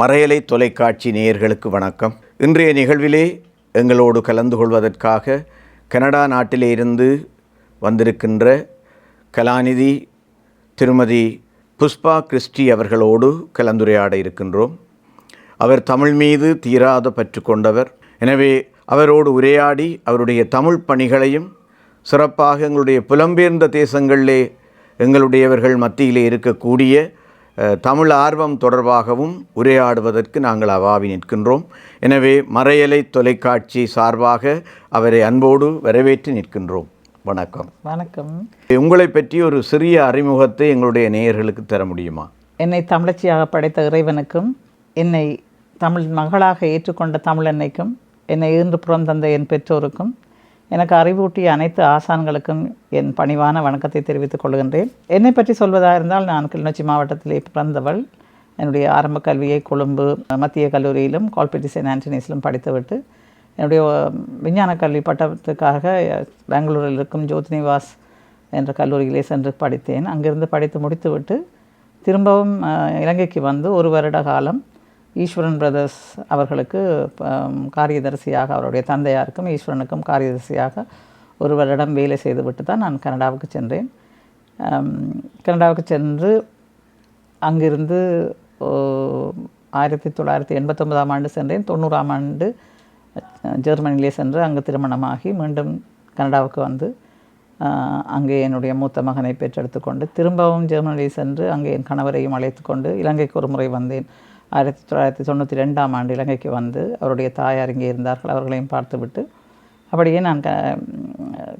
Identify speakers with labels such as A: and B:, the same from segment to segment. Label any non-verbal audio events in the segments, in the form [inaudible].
A: மறையலை தொலைக்காட்சி நேயர்களுக்கு வணக்கம். இன்றைய நிகழ்விலே எங்களோடு கலந்து கொள்வதற்காக கனடா நாட்டிலே இருந்து வந்திருக்கின்ற கலாநிதி திருமதி புஷ்பா கிறிஸ்டி அவர்களோடு கலந்துரையாட இருக்கின்றோம். அவர் தமிழ் மீது தீராத பற்று கொண்டவர். எனவே அவரோடு உரையாடி அவருடைய தமிழ் பணிகளையும் சிறப்பாக எங்களுடைய புலம்பெயர்ந்த தேசங்களிலே எங்களுடையவர்கள் மத்தியிலே இருக்கக்கூடிய தமிழ் ஆர்வம் தொடர்பாகவும் உரையாடுவதற்கு நாங்கள் அவாவி நிற்கின்றோம். எனவே மறையலை தொலைக்காட்சி சார்பாக அவரை அன்போடு வரவேற்று நிற்கின்றோம். வணக்கம்.
B: வணக்கம்.
A: உங்களை பற்றி ஒரு சிறிய அறிமுகத்தை எங்களுடைய நேயர்களுக்கு தர முடியுமா?
B: என்னை தமிழச்சியாக படைத்த இறைவனுக்கும் என்னை தமிழ் மகளாக ஏற்றுக்கொண்ட தமிழன்னைக்கும் என்னை ஈன்று புறந்தந்த என் பெற்றோருக்கும் எனக்கு அறிவூட்டிய அனைத்து ஆசான்களுக்கும் என் பணிவான வணக்கத்தை தெரிவித்துக் கொள்கின்றேன். என்னை பற்றி சொல்வதாக இருந்தால் நான் கிளிநொச்சி மாவட்டத்திலே பிறந்தவள். என்னுடைய ஆரம்ப கல்வியை கொழும்பு மத்திய கல்லூரியிலும் கால்பெட்டி சென்ட் ஆண்டனிஸிலும் படித்துவிட்டு என்னுடைய விஞ்ஞான கல்வி பட்டத்துக்காக பெங்களூரில் இருக்கும் ஜோதினிவாஸ் என்ற கல்லூரியிலே சென்று படித்தேன். அங்கிருந்து படித்து முடித்துவிட்டு திரும்பவும் இலங்கைக்கு வந்து ஒரு வருட காலம் ஈஸ்வரன் பிரதர்ஸ் அவர்களுக்கு காரியதரிசியாக அவருடைய தந்தையாருக்கும் ஈஸ்வரனுக்கும் காரியதரிசியாக ஒரு வருடம் வேலை செய்துவிட்டு தான் நான் கனடாவுக்கு சென்றேன். கனடாவுக்கு சென்று அங்கிருந்து ஆயிரத்தி தொள்ளாயிரத்தி எண்பத்தொன்பதாம் ஆண்டு சென்றேன். தொண்ணூறாம் ஆண்டு ஜெர்மனியிலே சென்று அங்கு திருமணமாகி மீண்டும் கனடாவுக்கு வந்து அங்கே என்னுடைய மூத்த மகனை பெற்றெடுத்து கொண்டு திரும்பவும் ஜெர்மனியில் சென்று அங்கே என் கணவரையும் அழைத்து கொண்டு இலங்கைக்கு ஒரு முறை வந்தேன். ஆயிரத்தி தொள்ளாயிரத்தி தொண்ணூற்றி ரெண்டாம் ஆண்டு இலங்கைக்கு வந்து அவருடைய தாயார் இங்கே இருந்தார்கள். அவர்களையும் பார்த்துவிட்டு அப்படியே நான் க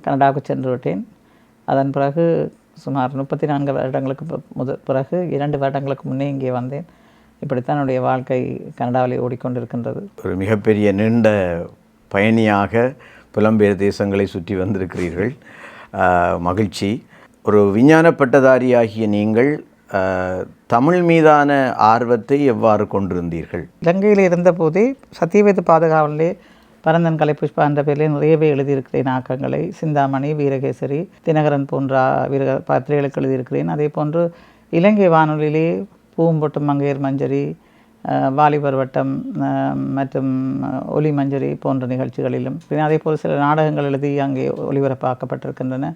B: கனடாவுக்கு சென்று விட்டேன். அதன் பிறகு சுமார் முப்பத்தி நான்கு வருடங்களுக்கு முத பிறகு இரண்டு வருடங்களுக்கு முன்னே இங்கே வந்தேன். இப்படித்தான் என்னுடைய வாழ்க்கை கனடாவில் ஓடிக்கொண்டிருக்கின்றது.
A: ஒரு மிகப்பெரிய நீண்ட பயணியாக புலம்பெயர் தேசங்களை சுற்றி வந்திருக்கிறீர்கள். மகிழ்ச்சி. ஒரு விஞ்ஞான பட்டதாரியாகிய நீங்கள் தமிழ் மீதான ஆர்வத்தை எவ்வாறு கொண்டிருந்தீர்கள்?
B: இலங்கையில் இருந்தபோதே சத்தியவேத பாதுகாவலே பரந்தன் கலை புஷ்பா என்ற பெயரில் நிறையவே எழுதியிருக்கிறேன் ஆக்கங்களை. சிந்தாமணி வீரகேசரி தினகரன் போன்ற வீர பத்திரிகைகளுக்கு எழுதியிருக்கிறேன். அதே போன்று இலங்கை வானொலியிலே பூம்பொட்டு மங்கையர் மஞ்சரி வாலிபர் வட்டம் மற்றும் ஒலி மஞ்சரி போன்ற நிகழ்ச்சிகளிலும். அதே போல் சில நாடகங்கள் எழுதி அங்கே ஒளிபரப்பாக்கப்பட்டிருக்கின்றன.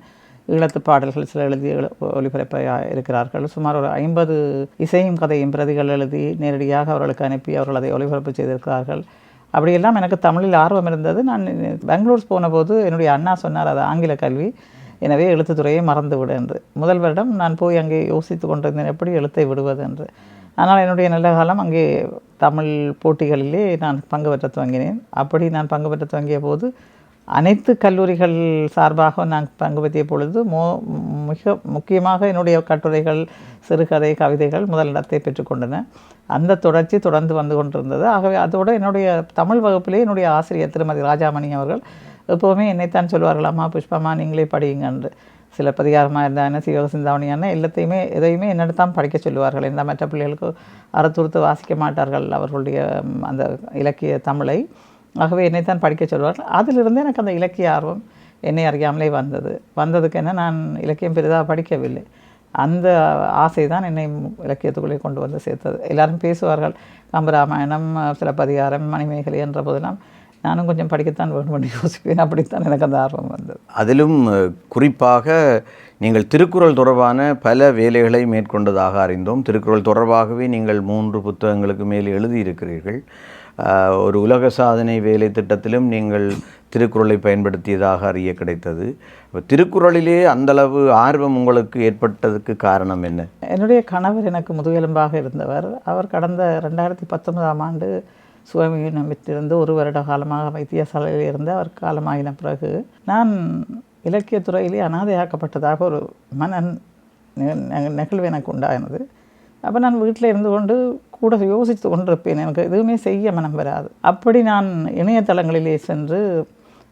B: ஈழத்து பாடல்கள் சில எழுதி எழு- ஒளிபரப்ப இருக்கிறார்கள். சுமார் ஒரு ஐம்பது இசையும் கதையும் பிரதிகள் எழுதி நேரடியாக அவர்களுக்கு அனுப்பி அவர்கள் அதை ஒளிபரப்பு செய்திருக்கிறார்கள். அப்படியெல்லாம் எனக்கு தமிழில் ஆர்வம் இருந்தது. நான் பெங்களூர் போனபோது என்னுடைய அண்ணா சொன்னார் அது ஆங்கில கல்வி. எனவே எழுத்துத்துறையை மறந்து விடு என்று. முதல் வருடம் நான் போய் அங்கே யோசித்து கொண்டிருந்தேன் எப்படி எழுத்தை விடுவது என்று. ஆனால் என்னுடைய நல்ல காலம் அங்கே தமிழ் போட்டிகளிலே நான் பங்கு பெற்ற துவங்கினேன். அப்படி நான் பங்கு பெற்ற துவங்கிய போது அனைத்து கல்லூரிகள் சார்பாக நான் பங்கு பெற்றிய பொழுது மோ மிக முக்கியமாக என்னுடைய கட்டுரைகள் சிறுகதை கவிதைகள் முதலிடத்தை பெற்றுக்கொண்டன. அந்த தொடர்ச்சி தொடர்ந்து வந்து கொண்டிருந்தது. ஆகவே அதோடு என்னுடைய தமிழ் வகுப்பிலே என்னுடைய ஆசிரியர் திருமதி ராஜாமணி அவர்கள் எப்போவுமே என்னைத்தான் சொல்வார்கள் அம்மா புஷ்பம்மா நீங்களே படியுங்க என்று. சிலப்பதிகாரமாக இருந்தால் சிவக சிந்தாமணியான எல்லாத்தையுமே எதையுமே என்னிடத்தான் படிக்க சொல்லுவார்கள். எந்த மற்ற பிள்ளைகளுக்கு அறுத்துறுத்து வாசிக்க மாட்டார்கள் அவர்களுடைய அந்த இலக்கிய தமிழை. ஆகவே என்னைத்தான் படிக்க சொல்வார்கள் அதிலிருந்து எனக்கு அந்த இலக்கிய ஆர்வம் என்னை அறியாமலே வந்தது. வந்ததுக்கு என்ன நான் இலக்கியம் பெரிதாக படிக்கவில்லை. அந்த ஆசை தான் என்னை இலக்கியத்துக்குள்ளே கொண்டு வந்து சேர்த்தது. எல்லாரும் பேசுவார்கள் கம்பராமாயணம் சிலப்பதிகாரம் மணிமேகலை என்ற போதெல்லாம் நானும் கொஞ்சம் படிக்கத்தான் வேண்டும் என்று யோசிப்பேன். அப்படித்தான் எனக்கு அந்த ஆர்வம் வந்தது.
A: அதிலும் குறிப்பாக நீங்கள் திருக்குறள் தொடர்பான பல வேலைகளை மேற்கொண்டதாக அறிந்தோம். திருக்குறள் தொடர்பாகவே நீங்கள் மூன்று புத்தகங்களுக்கு மேல் எழுதியிருக்கிறீர்கள். ஒரு உலக சாதனை வேலை திட்டத்திலும் நீங்கள் திருக்குறளை பயன்படுத்தியதாக அறிய கிடைத்தது. திருக்குறளிலே அந்தளவு ஆர்வம் உங்களுக்கு ஏற்பட்டதுக்கு காரணம் என்ன?
B: என்னுடைய கணவர் எனக்கு முதுகெலும்பாக இருந்தவர். அவர் கடந்த ரெண்டாயிரத்தி பத்தொன்பதாம் ஆண்டு சுவாமியிடமிருந்து ஒரு வருட காலமாக வைத்தியசாலையில் இருந்து அவர் காலமாகின பிறகு நான் இலக்கியத்துறையிலே அனாதையாக்கப்பட்டதாக ஒரு மன நெ- நெ- நிகழ்வு எனக்கு உண்டானது அப்போ நான் வீட்டில் இருந்து கொண்டு கூட யோசித்து கொண்டிருப்பேன் எனக்கு எதுவுமே செய்ய மனம் வராது. அப்படி நான் இணையதளங்களிலே சென்று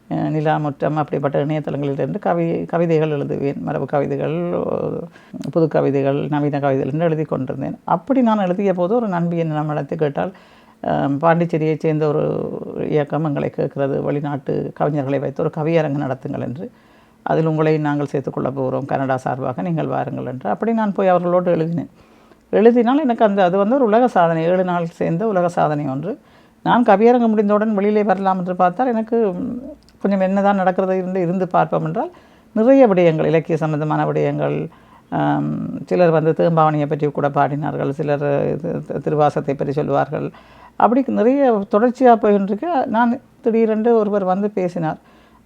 B: நிலாமுற்றம் அப்படிப்பட்ட இணையதளங்களிலிருந்து கவி கவிதைகள் எழுதுவேன். மரபு கவிதைகள் புது கவிதைகள் நவீன கவிதைகள் என்று எழுதி கொண்டிருந்தேன். அப்படி நான் எழுதிய போது ஒரு நண்பி என்னிடம் அழைத்து கேட்டால் பாண்டிச்சேரியைச் சேர்ந்த ஒரு இயக்கம் எங்களை கேட்கிறது வெளிநாட்டு கவிஞர்களை வைத்து ஒரு கவியரங்கு நடத்துங்கள் என்று. அதில் உங்களை நாங்கள் சேர்த்துக்கொள்ள போகிறோம். கனடா சார்பாக நீங்கள் வாருங்கள் என்று. அப்படி நான் போய் அவர்களோடு எழுதினேன். எழுதினால் எனக்கு அந்த அது வந்து ஒரு உலக சாதனை. ஏழு நாள் சேர்ந்த உலக சாதனை ஒன்று. நான் கவியரங்கம் முடிந்தவுடன் வெளியிலே வரலாம் என்று பார்த்தால் எனக்கு கொஞ்சம் என்னதான் நடக்கிறது இருந்து இருந்து பார்ப்போம் என்றால் நிறைய விடயங்கள் இலக்கிய சம்பந்தமான விடயங்கள் சிலர் வந்து தேம்பாவணியை பற்றி கூட பாடினார்கள் சிலர் இது திருவாசத்தை பற்றி சொல்லுவார்கள் அப்படி நிறைய தொடர்ச்சியாக போயின்றிருக்கு நான் திடீரென்று ஒருவர் வந்து பேசினார்.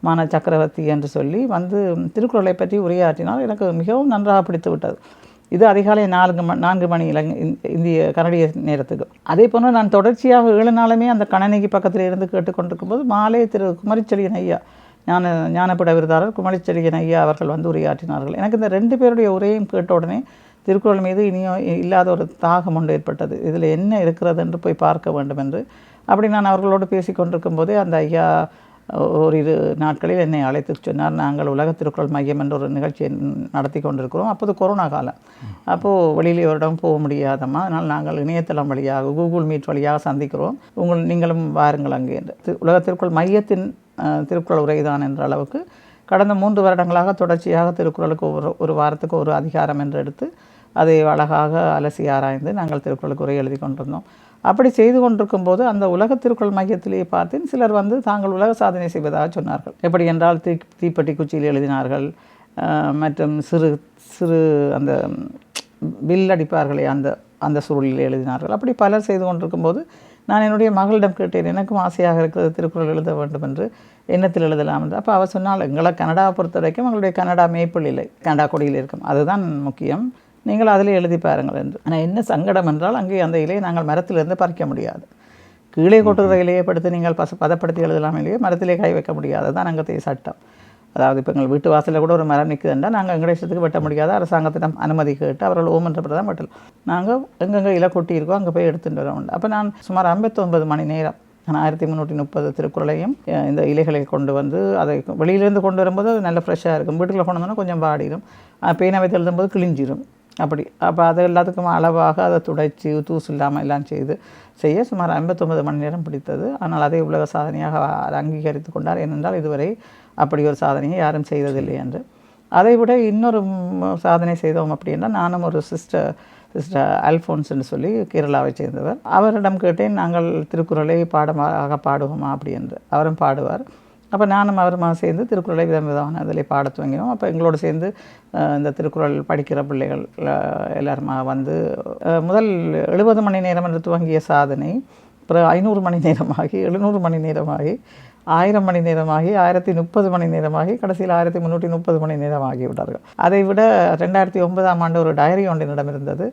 B: மான சக்கரவர்த்தி என்று சொல்லி வந்து திருக்குறளை பற்றி உரையாற்றினால் எனக்கு மிகவும் நன்றாக பிடித்து விட்டது. இது அதிகாலை நான்கு ம நான்கு மணி இலங்கை இந்- இந்திய கனடிய நேரத்துக்கு. அதே போல் நான் தொடர்ச்சியாக ஏழு நாளுமே அந்த கணனிக்கு பக்கத்தில் இருந்து கேட்டுக்கொண்டிருக்கும் போது மாலை திரு குமரிச்செழியன் ஐயா ஞான ஞானப்பட விருதாளர் குமரிச்செழியன் ஐயா அவர்கள் வந்து உரையாற்றினார்கள். எனக்கு இந்த ரெண்டு பேருடைய உரையும் கேட்ட உடனே திருக்குறள் மீது இனியோ இல்லாத ஒரு தாகம் ஒன்று ஏற்பட்டது. இதில் என்ன இருக்கிறது என்று போய் பார்க்க வேண்டும் என்று. அப்படி நான் அவர்களோடு பேசி கொண்டிருக்கும் போதே அந்த ஐயா ஓரிரு நாட்களில் என்னை அழைத்து சொன்னார். நாங்கள் உலக திருக்குறள் மையம் என்ற ஒரு நிகழ்ச்சியை நடத்தி கொண்டிருக்கிறோம். அப்போது கொரோனா காலம். அப்போது வெளியில் ஒரு இடம் போக முடியாதம்மா. அதனால் நாங்கள் இணையதளம் வழியாக கூகுள் மீட் வழியாக சந்திக்கிறோம். உங்கள் நீங்களும் வாருங்கள் அங்கே என்று. உலக திருக்குறள் மையத்தின் திருக்குறள் உரைதான் என்ற அளவுக்கு கடந்த மூன்று வருடங்களாக தொடர்ச்சியாக திருக்குறளுக்கு ஒரு ஒரு வாரத்துக்கு ஒரு அதிகாரம் என்று எடுத்து அதை அழகாக அலசி ஆராய்ந்து நாங்கள் திருக்குறளுக்கு உரை எழுதி கொண்டிருந்தோம். அப்படி செய்து கொண்டிருக்கும் போது அந்த உலக திருக்குறள் மையத்திலேயே பார்த்தேன். சிலர் வந்து தாங்கள் உலக சாதனை செய்வதாக சொன்னார்கள். எப்படி என்றால் தீ தீப்பெட்டி குச்சியில் எழுதினார்கள். மற்றும் சிறு சிறு அந்த வில் அடிப்பார்களே அந்த அந்த சூழலில் எழுதினார்கள். அப்படி பலர் செய்து கொண்டிருக்கும்போது நான் என்னுடைய மகளிடம் கேட்டேன் எனக்கும் ஆசையாக இருக்கிறது திருக்குறள் எழுத வேண்டும் என்று. எண்ணத்தில் எழுதலாம் என்று? அப்போ அவர் சொன்னால் எங்களை கனடாவை பொறுத்த வரைக்கும் எங்களுடைய கனடா மேய்ப்பிள் இல்லை. கனடா கொடியில் இருக்கும். அதுதான் முக்கியம். நீங்கள் அதில் எழுதி பாருங்கள் என்று. ஆனால் என்ன சங்கடம் என்றால் அங்கே அந்த இலையை நாங்கள் மரத்திலிருந்து பறிக்க முடியாது. கீழே கொட்டுகிற இலையை படுத்து நீங்கள் பச பதப்படுத்தி எழுதலாம் இல்லையே மரத்திலே கை வைக்க முடியாது. தான் அங்கத்தைய சட்டம். அதாவது இப்போ எங்கள் வீட்டு வாசலில் கூட ஒரு மரம் நிற்குதுன்றா நாங்கள் எங்கள் இஷ்டத்துக்கு வெட்ட முடியாது. அரசாங்கத்திடம் அனுமதி கேட்டு அவர்கள் ஓம் தான் வெட்டலாம் நாங்கள் எங்கெங்கே இலை கொட்டி இருக்கோ அங்கே போய் எடுத்துகிட்டு வரோம். அப்போ நான் சுமார் ஐம்பத்தொன்பது மணி நேரம் நான் ஆயிரத்தி முந்நூற்றி முப்பது திருக்குறளையும் இந்த இலைகளை கொண்டு வந்து அதை வெளியிலேருந்து கொண்டு வரும்போது அது நல்ல ஃப்ரெஷ்ஷாக இருக்கும். வீட்டில் கொண்டு வந்தோன்னா கொஞ்சம் பாடிடும் அஹ், வைத்து எழுதும்போது கிழிஞ்சிரும். அப்படி. அப்போ அது எல்லாத்துக்கும் அளவாக அதை துடைச்சி தூசு இல்லாமல் எல்லாம் செய்து செய்ய சுமார் ஐம்பத்தொன்பது மணி நேரம் பிடித்தது. ஆனால் அதை உலக சாதனையாக அங்கீகரித்து கொண்டார். ஏனென்றால் இதுவரை அப்படி ஒரு சாதனையை யாரும் செய்ததில்லை என்று. அதை விட இன்னொரு சாதனை செய்தோம் அப்படின்னா நானும் ஒரு சிஸ்டர் சிஸ்டர் அல்ஃபோன்ஸ்னு சொல்லி கேரளாவை சேர்ந்தவர். அவரிடம் கேட்டேன் நாங்கள் திருக்குறளை பாடமாக பாடுவோமா? அப்படி என்று. அவரும் பாடுவார். அப்போ நானும் அவருமா சேர்ந்து திருக்குறளை விதம் விதமான அதில் பாடத் துவங்கினோம். அப்போ எங்களோடு சேர்ந்து இந்த திருக்குறள் படிக்கிற பிள்ளைகள் எல்லாருமா வந்து முதல் எழுபது மணி நேரம் என்று துவங்கிய சாதனை அப்புறம் ஐநூறு மணி நேரமாகி எழுநூறு மணி நேரமாகி ஆயிரம் மணி நேரமாகி ஆயிரத்தி முப்பது மணி நேரமாகி கடைசியில் ஆயிரத்தி முந்நூற்றி முப்பது மணி நேரம் ஆகிவிட்டார்கள் அதை விட ரெண்டாயிரத்தி ஒன்பதாம் ஆண்டு ஒரு டயரி ஒன்றினிடம் இருந்தது.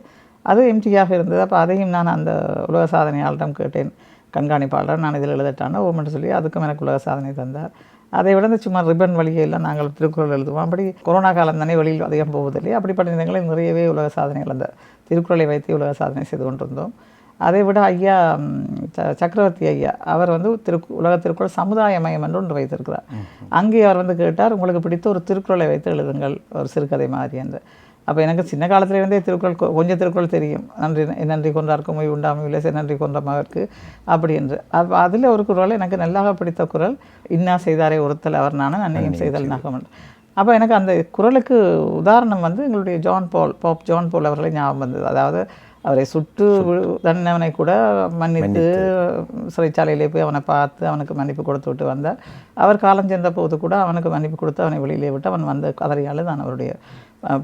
B: அது எம்டியாக இருந்தது. அப்போ அதையும் நான் அந்த உலக சாதனையாளரிடம் கேட்டேன். கண்காணிப்பாளர். நான் இதில் எழுதட்டான ஓமென்று சொல்லி அதுக்கும் எனக்கு உலக சாதனை தந்தார். அதை விட சும்மா ரிப்பன் வழியெல்லாம் நாங்கள் திருக்குறள் எழுதுவோம். அப்படி கொரோனா காலம் தானே வெளியில் அதிகம் போவதில்லை அப்படிப்பட்ட நேரங்களில் நிறையவே உலக சாதனைகள் அந்த திருக்குறளை வைத்து உலக சாதனை செய்து கொண்டிருந்தோம். அதை விட ஐயா சக்கரவர்த்தி ஐயா அவர் வந்து திரு உலக திருக்குறள் சமுதாய மையம் என்று ஒன்று வைத்திருக்கிறார். அங்கே அவர் வந்து கேட்டார் உங்களுக்கு பிடித்த ஒரு திருக்குறளை வைத்து எழுதுங்கள் ஒரு சிறுகதை மாதிரி என்று. அப்போ எனக்கு சின்ன காலத்திலிருந்தே திருக்குறள் கொ- கொஞ்சம் திருக்குறள் தெரியும். நன்றி நன்றி கொண்டார்க்கும் மொய் உண்டாமை இல்லை நன்றி கொன்ற மகற்கு. அப்படி என்று. அப்போ அதில் ஒரு குரல் எனக்கு நல்லாக பிடித்த குரல் இன்னா செய்தாரே ஒருத்தல் அவர் நானும் அன்னையும் செய்தல் நகம் அப்போ எனக்கு அந்த குரலுக்கு உதாரணம் வந்து எங்களுடைய John Paul Pope John Paul அவர்களை ஞாபகம் வந்தது. அதாவது அவரை சுட்டு தண்டனை கூட மன்னித்து சிறைச்சாலையிலே போய் அவனை பார்த்து அவனுக்கு மன்னிப்பு கொடுத்து விட்டு வந்தார். அவர் காலம் சென்ற போது கூட அவனுக்கு மன்னிப்பு கொடுத்து அவனை வெளியிலே விட்டு அவன் வந்து கதறியால் தான் அவருடைய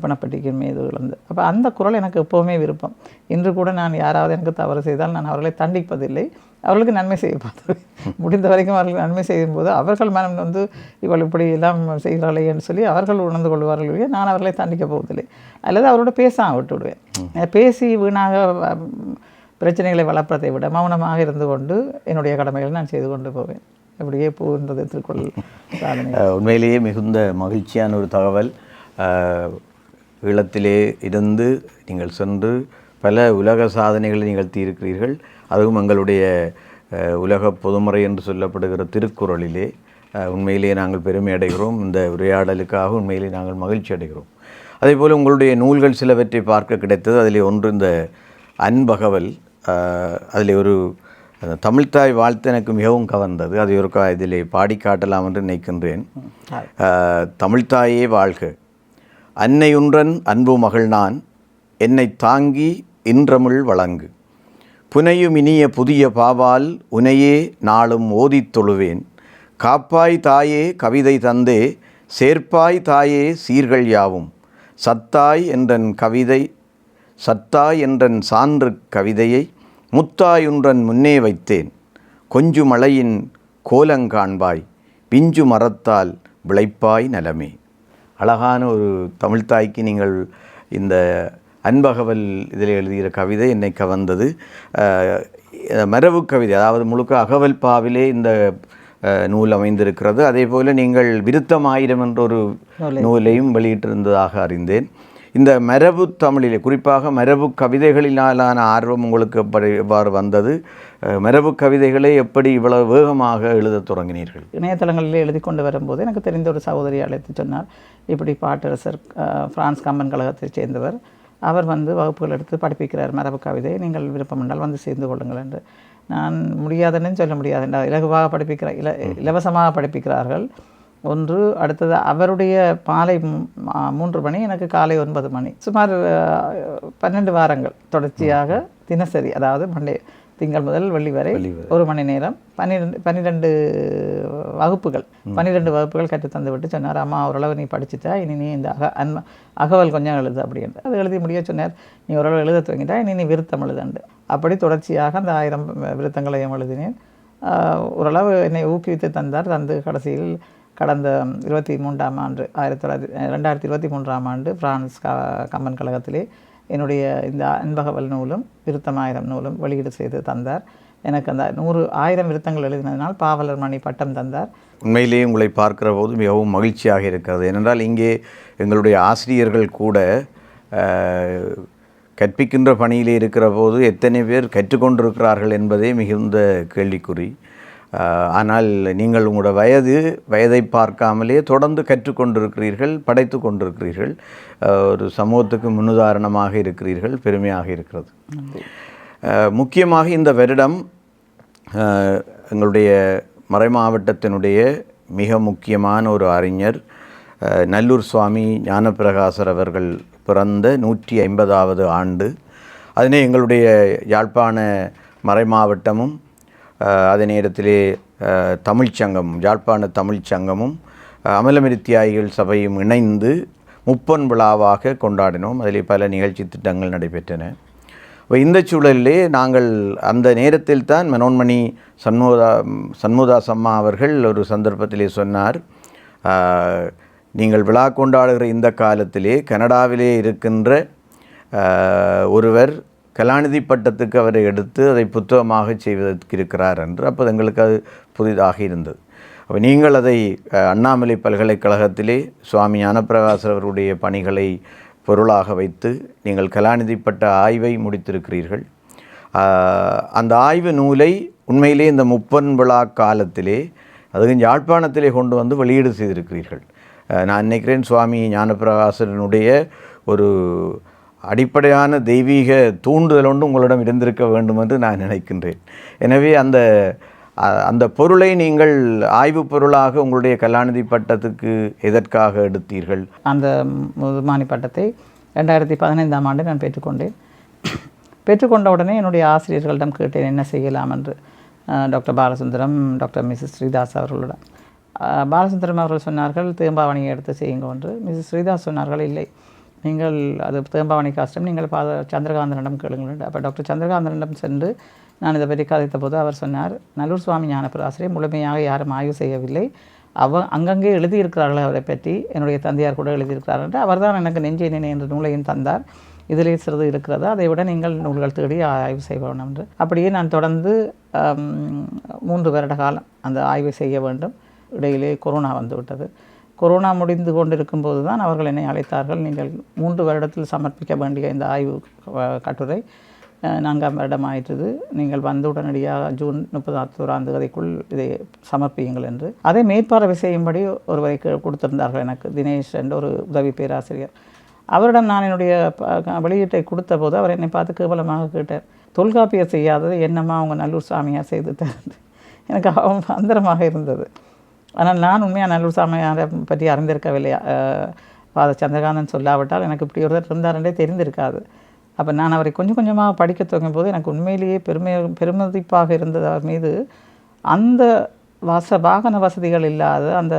B: பணப்பெட்டிக்கு மீது விழுந்து. அப்போ அந்த குரல் எனக்கு எப்போவுமே விருப்பம். இன்று கூட நான் யாராவது எனக்கு தவறு செய்தால் நான் அவர்களை தண்டிப்பதில்லை. அவர்களுக்கு நன்மை செய்ய பார்த்துருவேன் [laughs] முடிந்த வரைக்கும் அவர்களுக்கு நன்மை செய்யும்போது அவர்கள் மனம் வந்து இவள் இப்படி எல்லாம் செய்கிறாளே என்று சொல்லி அவர்கள் உணர்ந்து கொள்வார்கள் நான் அவர்களை தண்டிக்க போவதில்லை. அல்லது அவரோட பேசாம விட்டு விடுவேன் பேசி வீணாக பிரச்சனைகளை வளர்ப்பதை விட மௌனமாக இருந்து கொண்டு என்னுடைய கடமைகளை நான் செய்து கொண்டு போவேன். இப்படியே போகின்றது திருக்குறள்
A: உண்மையிலேயே மிகுந்த மகிழ்ச்சியான ஒரு தகவல். ஈழத்திலே இருந்து நீங்கள் சென்று பல உலக சாதனைகளை நிகழ்த்தி இருக்கிறீர்கள் அதுவும் எங்களுடைய உலக பொதுமுறை என்று சொல்லப்படுகிற திருக்குறளிலே அஹ், உண்மையிலேயே நாங்கள் பெருமை அடைகிறோம். இந்த உரையாடலுக்காக உண்மையிலே நாங்கள் மகிழ்ச்சி அடைகிறோம். அதேபோல் உங்களுடைய நூல்கள் சிலவற்றை பார்க்க கிடைத்தது. அதிலே ஒன்று இந்த அன்பகவல் அதிலே ஒரு தமிழ்த்தாய் வாழ்த்து எனக்கு மிகவும் கவர்ந்தது. அதை ஒரு கா- இதிலே பாடி காட்டலாம் என்று நினைக்கின்றேன். தமிழ்த்தாயே வாழ்க. அன்னையுன்றன் அன்பு மகள் நான் என்னை தாங்கி இன்றமிழ் வழங்கு. புனையும் இனிய புதிய பாவால் உனையே நாளும் ஓதித் தொழுவேன். காப்பாய் தாயே கவிதை தந்தே சேர்ப்பாய் தாயே சீர்கள் யாவும். சத்தாய் என்றன் கவிதை சத்தாய் என்றன் சான்று கவிதையை முத்தாயுன்றன் முன்னே வைத்தேன். கொஞ்சு மலையின் கோலங்காண்பாய் பிஞ்சு மரத்தால் விளைப்பாய் நலமே. அழகான ஒரு தமிழ்த்தாய்க்கு நீங்கள் இந்த அன்பகவல் இதில் எழுதுகிற கவிதை என்னை கவர்ந்தது. மரபு கவிதை அதாவது முழுக்க அகவல் பாவிலே இந்த நூல் அமைந்திருக்கிறது. அதே போல நீங்கள் விருத்தமாயிரம் என்ற ஒரு நூலையும் வெளியிட்டிருந்ததாக அறிந்தேன். இந்த மரபு தமிழிலே குறிப்பாக மரபு கவிதைகளினாலான ஆர்வம் உங்களுக்கு எப்படி எவ்வாறு வந்தது? மரபு கவிதைகளை எப்படி இவ்வளவு வேகமாக எழுதத் தொடங்கினீர்கள்?
B: இணையதளங்களில் எழுதி கொண்டு வரும்போது எனக்கு தெரிந்த ஒரு சகோதரி அழைத்து சொன்னார். இப்படி பாட்டரசர் பிரான்ஸ் கம்பன் கழகத்தைச் சேர்ந்தவர். அவர் வந்து வகுப்புகள் எடுத்து படிப்பிக்கிறார் மரபு கவிதை நீங்கள் விருப்பம் என்றால் வந்து சேர்ந்து கொள்ளுங்கள் என்று. நான் முடியாதுன்னு சொல்ல முடியாது என்றால் இலகுவாக படிப்பிக்கிற இல இலவசமாக படிப்பிக்கிறார்கள். ஒன்று அடுத்தது அவருடைய மாலை மூன்று மணி எனக்கு காலை ஒன்பது மணி. சுமார் பன்னெண்டு வாரங்கள் தொடர்ச்சியாக தினசரி அதாவது மண்டே திங்கள் முதல் வெள்ளி வரை ஒரு மணி நேரம் பன்னிரெண்டு பன்னிரெண்டு வகுப்புகள். பன்னிரெண்டு வகுப்புகள் கற்று தந்து விட்டு சொன்னார் அம்மா ஓரளவு நீ படிச்சுட்டா இனி நீ இந்த அக அன்ம அகவல் கொஞ்சம் எழுது அப்படின்னு அது எழுதி முடிய சொன்னார் நீ ஓரளவு எழுத துவங்கிட்டா இனி நீ விருத்தம் எழுதண்டு. அப்படி தொடர்ச்சியாக அந்த ஆயிரம் விருத்தங்களையும் எழுதினேன். ஓரளவு என்னை ஊக்குவித்து தந்தார் தந்து கடைசியில் கடந்த இருபத்தி மூன்றாம் ஆண்டு ஆயிரத்தி தொள்ளாயிரத்தி ரெண்டாயிரத்தி இருபத்தி மூன்றாம் ஆண்டு பிரான்ஸ் க கம்பன் கழகத்திலே என்னுடைய இந்த அன்பகவல் நூலும் விருத்தமாயிரம் நூலும் வெளியீடு செய்து தந்தார். எனக்கு அந்த நூறு ஆயிரம் விருத்தங்கள் எழுதினதினால் பாவலர் மணி பட்டம் தந்தார்.
A: உண்மையிலேயே உங்களை பார்க்கிற போது மிகவும் மகிழ்ச்சியாக இருக்கிறது. ஏனென்றால் இங்கே எங்களுடைய ஆசிரியர்கள் கூட கற்பிக்கின்ற பணியிலே இருக்கிற போது எத்தனை பேர் கற்றுக்கொண்டிருக்கிறார்கள் என்பதே மிகுந்த கேள்விக்குறி. ஆனால் நீங்கள் உங்களோட வயது வயதை பார்க்காமலே தொடர்ந்து கற்றுக்கொண்டிருக்கிறீர்கள் படைத்து கொண்டிருக்கிறீர்கள் ஒரு சமூகத்துக்கு முன்னுதாரணமாக இருக்கிறீர்கள் பெருமையாக இருக்கிறது. முக்கியமாக இந்த வருடம் எங்களுடைய மறைமாவட்டத்தினுடைய மிக முக்கியமான ஒரு அறிஞர் நல்லூர் சுவாமி ஞானப்பிரகாசர் அவர்கள் பிறந்த நூற்றி ஐம்பதாவது ஆண்டு. அதனை எங்களுடைய யாழ்ப்பாண மறைமாவட்டமும் அதே நேரத்திலே அஹ், தமிழ்ச்சங்கம் யாழ்ப்பாண தமிழ்ச்சங்கமும் அமலமிருத்தியாயிகள் சபையும் இணைந்து முப்பன் விழாவாக கொண்டாடினோம். அதிலே பல நிகழ்ச்சி திட்டங்கள் நடைபெற்றன. இப்போ இந்த சூழலிலே நாங்கள் அந்த நேரத்தில் தான் மனோன்மணி சண்முகதா சண்முகதாஸ் அம்மா அவர்கள் ஒரு சந்தர்ப்பத்திலே சொன்னார் நீங்கள் விழா கொண்டாடுகிற இந்த காலத்திலே கனடாவிலே இருக்கின்ற ஒருவர் கலாநிதி பட்டத்துக்கு அவரை எடுத்து அதை புத்தகமாக செய்வதற்கு இருக்கிறார் என்று அப்போ எங்களுக்கு அது புதிதாக இருந்தது. அப்போ நீங்கள் அதை அண்ணாமலை பல்கலைக்கழகத்திலே சுவாமி ஞானப்பிரகாசர் அவருடைய பணிகளை பொருளாக வைத்து நீங்கள் கலாநிதி பட்ட ஆய்வை முடித்திருக்கிறீர்கள். அந்த ஆய்வு நூலை உண்மையிலே இந்த முப்பன் விழா காலத்திலே அதுவும் யாழ்ப்பாணத்திலே கொண்டு வந்து வெளியீடு செய்திருக்கிறீர்கள். நான் நினைக்கிறேன் சுவாமி ஞானப்பிரகாசனுடைய ஒரு அடிப்படையான தெய்வீக தூண்டுதல் ஒன்று உங்களிடம் இருந்திருக்க வேண்டும் என்று நான் நினைக்கின்றேன். எனவே அந்த அந்த பொருளை நீங்கள் ஆய்வுப் பொருளாக உங்களுடைய கலாநிதி பட்டத்துக்கு எதற்காக எடுத்தீர்கள்?
B: அந்த முதுமானி பட்டத்தை ரெண்டாயிரத்தி பதினைந்தாம் ஆண்டு நான் பெற்றுக்கொண்டேன். பெற்றுக்கொண்ட உடனே என்னுடைய ஆசிரியர்களிடம் கேட்டேன் என்ன செய்யலாம்? என்று. Doctor Balasundaram doctor Mrs Sridas அவர்களிடம். பாலசுந்தரம் அவர்கள் சொன்னார்கள் தேம்பாவணியை எடுத்து செய்யுங்க என்று. மிஸ்ஸஸ் ஸ்ரீதாஸ் சொன்னார்கள் இல்லை நீங்கள் அது தேம்பாவணி காஸ்டம் நீங்கள் பா சந்திரகாந்தனிடம் கேளுங்கள் அப்போ டாக்டர் சந்திரகாந்தனிடம் சென்று நான் இதை பற்றி கதைத்த போது அவர் சொன்னார் நல்லூர் சுவாமி ஞானப்பிரகாசரை முழுமையாக யாரும் ஆய்வு செய்யவில்லை. அவ அங்கங்கே எழுதியிருக்கிறார்கள் அவரை பற்றி என்னுடைய தந்தையார் கூட எழுதியிருக்கிறார் என்று. அவர்தான் எனக்கு நெஞ்சை நினை என்ற நூலையும் தந்தார். இதிலே சிறிது இருக்கிறது. அதை விட நீங்கள் நூல்கள் தேடி ஆய்வு செய்ய வேண்டும் என்று. அப்படியே நான் தொடர்ந்து மூன்று வருட காலம் அந்த ஆய்வை செய்ய வேண்டும். இடையிலே கொரோனா வந்துவிட்டது கொரோனா முடிந்து கொண்டிருக்கும் போது தான் அவர்கள் என்னை அழைத்தார்கள். நீங்கள் மூன்று வருடத்தில் சமர்ப்பிக்க வேண்டிய இந்த ஆய்வு கட்டுரை நான்காம் வருடம் ஆயிற்றது. நீங்கள் வந்து உடனடியாக ஜூன் முப்பதாம் தேதிக்குள் இதை சமர்ப்பியுங்கள் என்று. அதை மேற்பார்வை செய்யும்படி ஒருவரை கொடுத்திருந்தார்கள் எனக்கு தினேஷ் என்ற ஒரு உதவி பேராசிரியர். அவரிடம் நான் என்னுடைய வெளியீட்டை கொடுத்த போது அவர் என்னை பார்த்து கேவலமாக கேட்டார். தொல்காப்பியர் செய்யாதது என்னம்மா அவங்க நல்லூர் சாமியாக செய்து தருது எனக்கு அவன் அந்தரமாக இருந்தது. ஆனால் நான் உண்மையாக நல்லூர் சாமியாரை பற்றி அறிந்திருக்கவில்லை. அஹ், ஃபாதர் சந்திரகாந்தன் சொல்லாவிட்டால் எனக்கு இப்படி ஒருத்தர் இருந்தார் என்றே தெரிந்திருக்காது. அப்போ நான் அவரை கொஞ்சம் கொஞ்சமாக படிக்க துவங்கும் போது எனக்கு உண்மையிலேயே பெருமை பெருமதிப்பாக இருந்தது அவர் மீது. அந்த வச வாகன வசதிகள் இல்லாத அந்த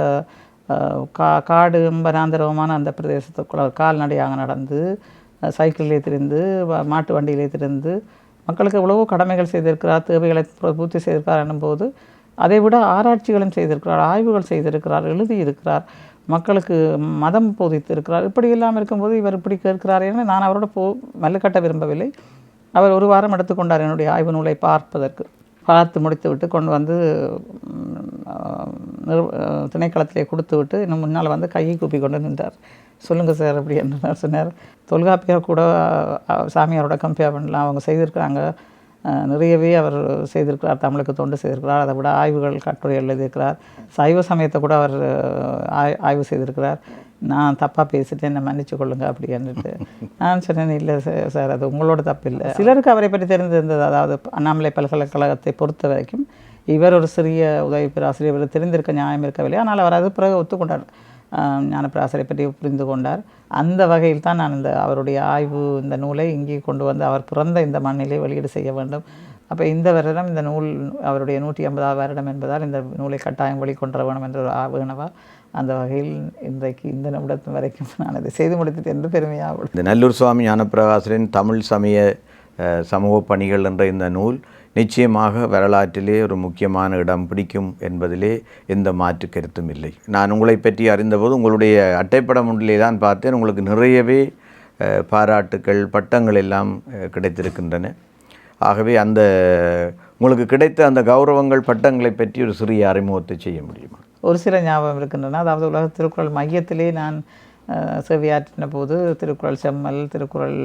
B: கா காடு வனாந்தரமான அந்த பிரதேசத்துக்குள்ள அவர் கால்நடையாக நடந்து சைக்கிளிலே திரிந்து வ- மாட்டு வண்டியிலே திரிந்து மக்களுக்கு எவ்வளவோ கடமைகள் செய்திருக்கிறார் தேவைகளை பூர்த்தி செய்திருக்கிறார் என்னும்போது அதை விட ஆராய்ச்சிகளும் செய்திருக்கிறார் ஆய்வுகள் செய்திருக்கிறார் எழுதியிருக்கிறார் மக்களுக்கு மதம் போதித்திருக்கிறார். இப்படி இல்லாமல் இருக்கும்போது இவர் இப்படி கேட்கிறார் என நான் அவரோட போ மல்லுக்கட்ட விரும்பவில்லை. அவர் ஒரு வாரம் எடுத்துக்கொண்டார் என்னுடைய ஆய்வு நூலை பார்ப்பதற்கு. பார்த்து முடித்துவிட்டு கொண்டு வந்து நிறு- திணைக்களத்திலே கொடுத்து விட்டு இன்னும் முன்னால் வந்து கையை கூப்பி கொண்டு நின்றார். சொல்லுங்கள் சார் அப்படி என்று சொன்னார். தொல்காப்பியர் கூட சாமியாரோட கம்பேர் பண்ணலாம். அவங்க செய்திருக்கிறாங்க. நிறையவே அவர் செய்திருக்கிறார் தமிழுக்கு தொண்டு செய்திருக்கிறார் அதை விட ஆய்வுகள் கட்டுரை எழுதியிருக்கிறார். சைவ சமயத்தை கூட அவர் ஆய் ஆய்வு செய்திருக்கிறார். நான் தப்பாக பேசிட்டு என்னை மன்னிச்சு கொள்ளுங்க அப்படின்னுட்டு. நான் சொன்னேன் இல்லை சார் சார் அது உங்களோட தப்பு இல்லை சிலருக்கு அவரை பற்றி தெரிந்திருந்தது அதாவது அண்ணாமலை பல்கலைக்கழகத்தை பொறுத்த வரைக்கும் இவர் ஒரு சிறிய உதவி பேராசிரியர் தெரிந்திருக்க நியாயம் இருக்கவில்லை. ஆனால் அவர் அது பிறகு ஒத்துக்கொண்டார். ஞானப்பிராசரை பற்றி புரிந்து கொண்டார். அந்த வகையில் தான் நான் இந்த அவருடைய ஆய்வு இந்த நூலை இங்கே கொண்டு வந்து அவர் பிறந்த இந்த மண்ணிலே வெளியீடு செய்ய வேண்டும். அப்போ இந்த வருடம் இந்த நூல் அவருடைய நூற்றி ஐம்பதாவது வருடம் என்பதால் இந்த நூலை கட்டாயம் வெளிக்கொண்டு வேணும் என்ற ஒரு ஆ- அந்த வகையில் இன்றைக்கு இந்த நிமிடத்து வரைக்கும் நான் அதை செய்து முடித்தது என்று பெருமையாக
A: இந்த நல்லூர் சுவாமி ஞானப்பிரகாசரின் தமிழ் சமய சமூக பணிகள் என்ற இந்த நூல் நிச்சயமாக வரலாற்றிலே ஒரு முக்கியமான இடம் பிடிக்கும் என்பதிலே எந்த மாற்று கருத்தும் இல்லை. நான் உங்களை பற்றி அறிந்தபோது உங்களுடைய அட்டைப்படம் ஒன்றிலே தான் பார்த்தேன். உங்களுக்கு நிறையவே பாராட்டுக்கள் பட்டங்கள் எல்லாம் கிடைத்திருக்கின்றன. ஆகவே அந்த உங்களுக்கு கிடைத்த அந்த கௌரவங்கள் பட்டங்களை பற்றி ஒரு சிறிய அறிமுகத்தை செய்ய முடியுமா?
B: ஒரு சில ஞாபகம் இருக்கின்றன. அதாவது உலக திருக்குறள் மையத்திலே நான் செவியாற்றின போது திருக்குறள் செம்மல் திருக்குறள்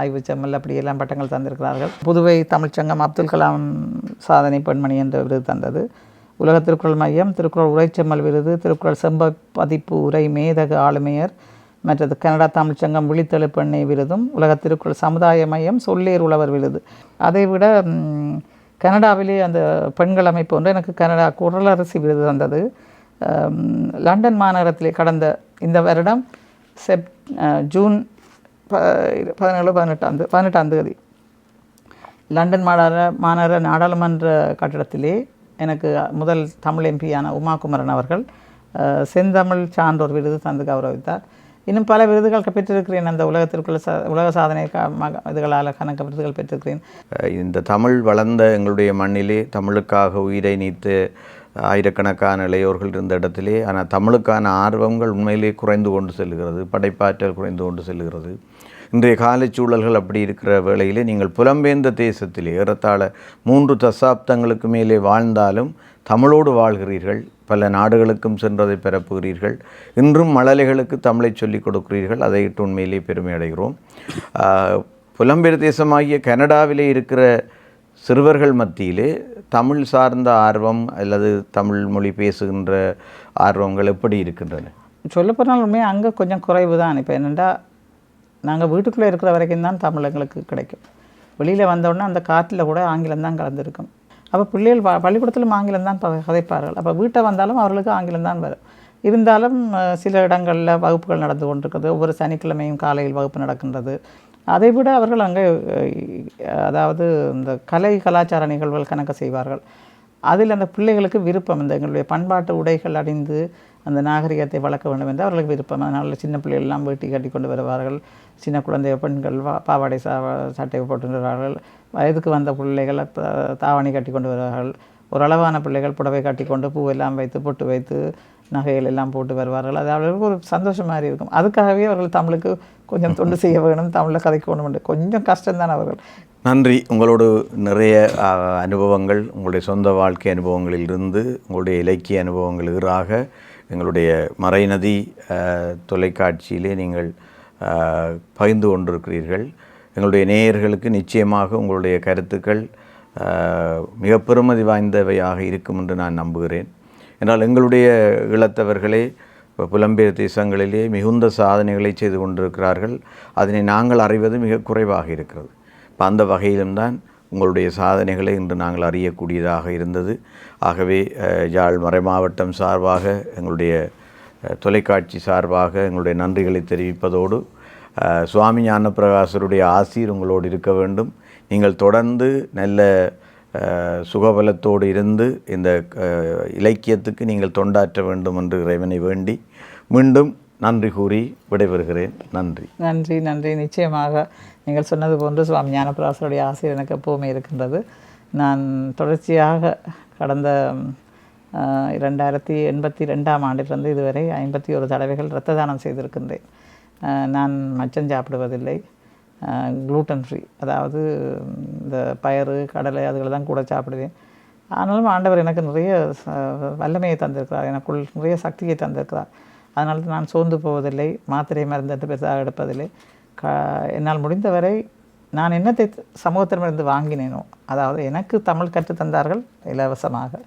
B: ஆய்வு செம்மல் அப்படியெல்லாம் பட்டங்கள் தந்திருக்கிறார்கள். புதுவை தமிழ்ச்சங்கம் அப்துல் கலாம் சாதனை பெண்மணி என்ற விருது தந்தது. உலக திருக்குறள் மையம் திருக்குறள் உரைச்செம்மல் விருது திருக்குறள் செம்ப பதிப்பு உரை மேதக ஆளுமையர் மற்றது கனடா தமிழ்ச்சங்கம் விழித்தெழு பெண்ணை விருதும் உலக திருக்குறள் சமுதாய மையம் சொல்லேர் உழவர் விருது. அதை விட கனடாவிலே அந்த பெண்கள் அமைப்பு ஒன்று எனக்கு கனடா குரலரசி விருது தந்தது. லண்டன் மாநகரத்திலே கடந்த இந்த வருடம் செப் ஜூன் ப பதினேழு பதினெட்டாம் தேதி பதினெட்டாம் தேதி. லண்டன் மாநகர மாநகர நாடாளுமன்ற கட்டிடத்திலே எனக்கு முதல் தமிழ் எம்பியான உமா குமரன் அவர்கள் செந்தமிழ் சான்றோர் விருது தந்து கௌரவித்தார். இன்னும் பல விருதுகள் பெற்றிருக்கிறேன். அந்த உலகத்திற்குள்ள ச உலக சாதனை க மக இதுகளால் கணக்கு விருதுகள் பெற்றிருக்கிறேன்.
A: இந்த தமிழ் வளர்ந்த எங்களுடைய மண்ணிலே தமிழுக்காக உயிரை நீத்து ஆயிரக்கணக்கான இளையோர்கள் இருந்த இடத்திலே. ஆனால் தமிழுக்கான ஆர்வங்கள் உண்மையிலே குறைந்து கொண்டு செல்கிறது. படைப்பாற்றல் குறைந்து கொண்டு செல்கிறது. இன்றைய காலச்சூழல்கள் அப்படி இருக்கிற வேளையிலே நீங்கள் புலம்பெயர்ந்த தேசத்திலே ஏறத்தாழ மூன்று தசாப்தங்களுக்கு மேலே வாழ்ந்தாலும் தமிழோடு வாழ்கிறீர்கள். பல நாடுகளுக்கும் சென்றதை பரப்புகிறீர்கள் இன்றும் மழலைகளுக்கு தமிழை சொல்லிக் கொடுக்கிறீர்கள். அதை இட்டு உண்மையிலே பெருமை அடைகிறோம். புலம்பெயர் தேசமாகிய கனடாவிலே இருக்கிற சிறுவர்கள் மத்தியிலே தமிழ் சார்ந்த ஆர்வம் அல்லது தமிழ் மொழி பேசுகின்ற ஆர்வங்கள் எப்படி இருக்கின்றன?
B: சொல்லப்போனாலுமே அங்கே கொஞ்சம் குறைவு தான் இப்போ என்னென்னா நாங்கள் வீட்டுக்குள்ளே இருக்கிற வரைக்கும் தான் தமிழ் எங்களுக்கு கிடைக்கும். வெளியில் வந்தோடனே அந்த காற்றில் கூட ஆங்கிலம் தான் கலந்துருக்கும். அப்போ பிள்ளைகள் ப பள்ளிக்கூடத்திலும் ஆங்கிலம் தான் கதைப்பார்கள். அப்போ வீட்டை வந்தாலும் அவர்களுக்கு ஆங்கிலம் தான் வரும். இருந்தாலும் சில இடங்களில் வகுப்புகள் நடந்து கொண்டிருக்கிறது. ஒவ்வொரு சனிக்கிழமையும் காலையில் வகுப்பு நடக்கின்றது. அதை விட அவர்கள் அங்கே அதாவது இந்த கலை கலாச்சார நிகழ்வுகள் கணக்கு செய்வார்கள். அதில் அந்த பிள்ளைகளுக்கு விருப்பம் இந்த எங்களுடைய பண்பாட்டு உடைகள் அணிந்து அந்த நாகரிகத்தை வளர்க்க வேண்டும் என்று அவர்களுக்கு விருப்பம். அதனால் சின்ன பிள்ளைகள் எல்லாம் கட்டி கொண்டு வருவார்கள். சின்ன குழந்தை பெண்கள் வா- பாவாடை சா சட்டை போட்டு வருவார்கள் வயதுக்கு வந்த பிள்ளைகள் தாவணி கட்டி கொண்டு வருவார்கள். ஓரளவான பிள்ளைகள் புடவை கட்டி கொண்டு பூவெல்லாம் வைத்து பொட்டு வைத்து நகைகள் எல்லாம் போட்டு வருவார்கள். அது அவர்களுக்கு ஒரு சந்தோஷம் மாதிரி இருக்கும். அதுக்காகவே அவர்கள் தமிழுக்கு கொஞ்சம் தொண்டு செய்ய வேணும் தமிழில் கதைக்கணும் என்று கொஞ்சம் கஷ்டம்தான் அவர்கள்.
A: நன்றி. உங்களோடு நிறைய அனுபவங்கள் உங்களுடைய சொந்த வாழ்க்கை அனுபவங்களிலிருந்து உங்களுடைய இலக்கிய அனுபவங்கள் எதிராக எங்களுடைய மறைநதி தொலைக்காட்சியிலே நீங்கள் பகிர்ந்து கொண்டிருக்கிறீர்கள். எங்களுடைய நேயர்களுக்கு நிச்சயமாக உங்களுடைய கருத்துக்கள் மிக பெருமதி வாய்ந்தவையாக இருக்கும் என்று நான் நம்புகிறேன். என்றால் எங்களுடைய இளத்தவர்களே இப்போ புலம்பெயர் தேசங்களிலே மிகுந்த சாதனைகளை செய்து கொண்டிருக்கிறார்கள். அதனை நாங்கள் அறிவது மிக குறைவாக இருக்கிறது. இப்போ அந்த வகையிலும் தான் உங்களுடைய சாதனைகளை இன்று நாங்கள் அறியக்கூடியதாக இருந்தது. ஆகவே அஹ், மறை மாவட்டம் சார்பாக எங்களுடைய தொலைக்காட்சி சார்பாக எங்களுடைய நன்றிகளை தெரிவிப்பதோடு சுவாமி ஞானப்பிரகாசருடைய ஆசீர் உங்களோடு இருக்க வேண்டும். நீங்கள் தொடர்ந்து நல்ல சுகபலத்தோடு இருந்து இந்த இலக்கியத்துக்கு நீங்கள் தொண்டாற்ற வேண்டும் என்று இறைவனை வேண்டி மீண்டும் நன்றி கூறி விடைபெறுகிறேன். நன்றி.
B: நன்றி நன்றி. நிச்சயமாக நீங்கள் சொன்னது போன்று சுவாமி ஞானபிராசருடைய ஆசை எனக்கு எப்போவுமே இருக்கின்றது. நான் தொடர்ச்சியாக கடந்த இரண்டாயிரத்தி எண்பத்தி ரெண்டாம் ஆண்டிலிருந்து இதுவரை ஐம்பத்தி ஒரு தடவைகள் இரத்த தானம் செய்திருக்கின்றேன். நான் மச்சம் சாப்பிடுவதில்லை. க்ளூட்டன் ஃப்ரீ அதாவது இந்த பயறு கடலை அதுகளை தான் கூட சாப்பிடுவேன். ஆனாலும் ஆண்டவர் எனக்கு நிறைய ச- வல்லமையை தந்திருக்கிறார். எனக்குள் நிறைய சக்தியை தந்திருக்கிறார். அதனால தான் நான் சோர்ந்து போவதில்லை மாத்திரை மருந்து பெருசாக எடுப்பதில்லை. க என்னால் முடிந்தவரை நான் என்னத்தை சமூகத்திடமிருந்து வாங்கினேனோ அதாவது எனக்கு தமிழ் கற்று தந்தார்கள் இலவசமாக.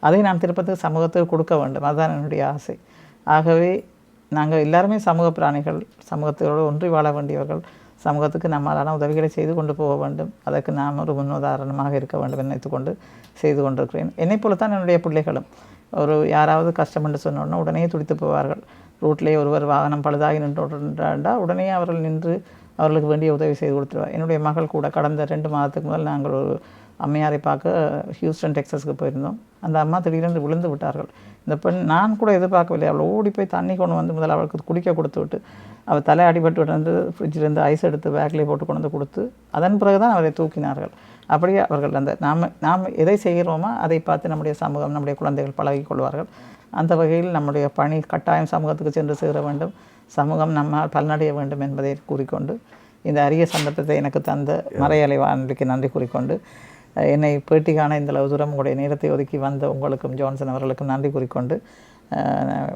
B: அதை நான் திருப்பத்துக்கு சமூகத்துக்கு கொடுக்க வேண்டும். அதுதான் என்னுடைய ஆசை. ஆகவே நாங்கள் எல்லாருமே சமூக பிராணிகள் சமூகத்தோடு ஒன்றி வாழ வேண்டியவர்கள். சமூகத்துக்கு நம்மளான உதவிகளை செய்து கொண்டு போக வேண்டும். அதற்கு நாம் ஒரு முன்னுதாரணமாக இருக்க வேண்டும் என்று நினைத்துக்கொண்டு செய்து கொண்டிருக்கிறேன். என்னைப் போலத்தான் என்னுடைய பிள்ளைகளும். ஒரு யாராவது கஷ்டம் என்று சொன்ன உடனே உடனே துடித்து போவார்கள். ரோட்டிலே ஒருவர் வாகனம் பழுதாகி நின்றுண்டா உடனே அவர்கள் நின்று அவர்களுக்கு வேண்டிய உதவி செய்து கொடுத்துருவார் என்னுடைய மகள் கூட கடந்த ரெண்டு மாதத்துக்கு முதல் நாங்கள் ஒரு அம்மையாரை பார்க்க ஹியூஸ்டன் டெக்ஸஸ்க்கு போயிருந்தோம். அந்த அம்மா திடீரென்று விழுந்து விட்டார்கள். இந்த பெண் நான் கூட எதிர்பார்க்கவில்லை. அவள் ஓடி போய் தண்ணி கொண்டு வந்து முதல்ல அவளுக்கு குடிக்க கொடுத்து விட்டு அவள் தலை அடிபட்டு வந்து ஃப்ரிட்ஜிலேருந்து ஐஸ் எடுத்து பேக்லேயே போட்டு கொண்டு வந்து கொடுத்து அதன் பிறகு தான் அவரை தூக்கினார்கள். அப்படியே அவர்கள் அந்த நாம் நாம் எதை செய்கிறோமோ அதை பார்த்து நம்முடைய சமூகம் நம்முடைய குழந்தைகள் பழகி கொள்வார்கள். அந்த வகையில் நம்முடைய பணி கட்டாயம் சமூகத்துக்கு சென்று சேர வேண்டும். சமூகம் நம்மால் பலனடைய வேண்டும் என்பதை கூறிக்கொண்டு இந்த அரிய சந்தர்ப்பத்தை எனக்கு தந்த மறையலை வானொலிக்கு நன்றி கூறிக்கொண்டு என்னை பேட்டி காண இந்த அளவு தூரம் உங்களுடைய நேரத்தை ஒதுக்கி வந்த உங்களுக்கும் ஜான்சன் அவர்களுக்கும் நன்றி கூறிக்கொண்டு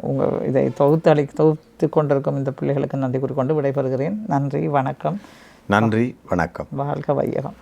B: உங்கள் இதை தொகுத்து அளி தொகுத்து கொண்டிருக்கும் இந்த பிள்ளைகளுக்கு நன்றி கூறிக்கொண்டு விடைபெறுகிறேன். நன்றி வணக்கம்.
A: நன்றி வணக்கம்.
B: வாழ்க வையகம்.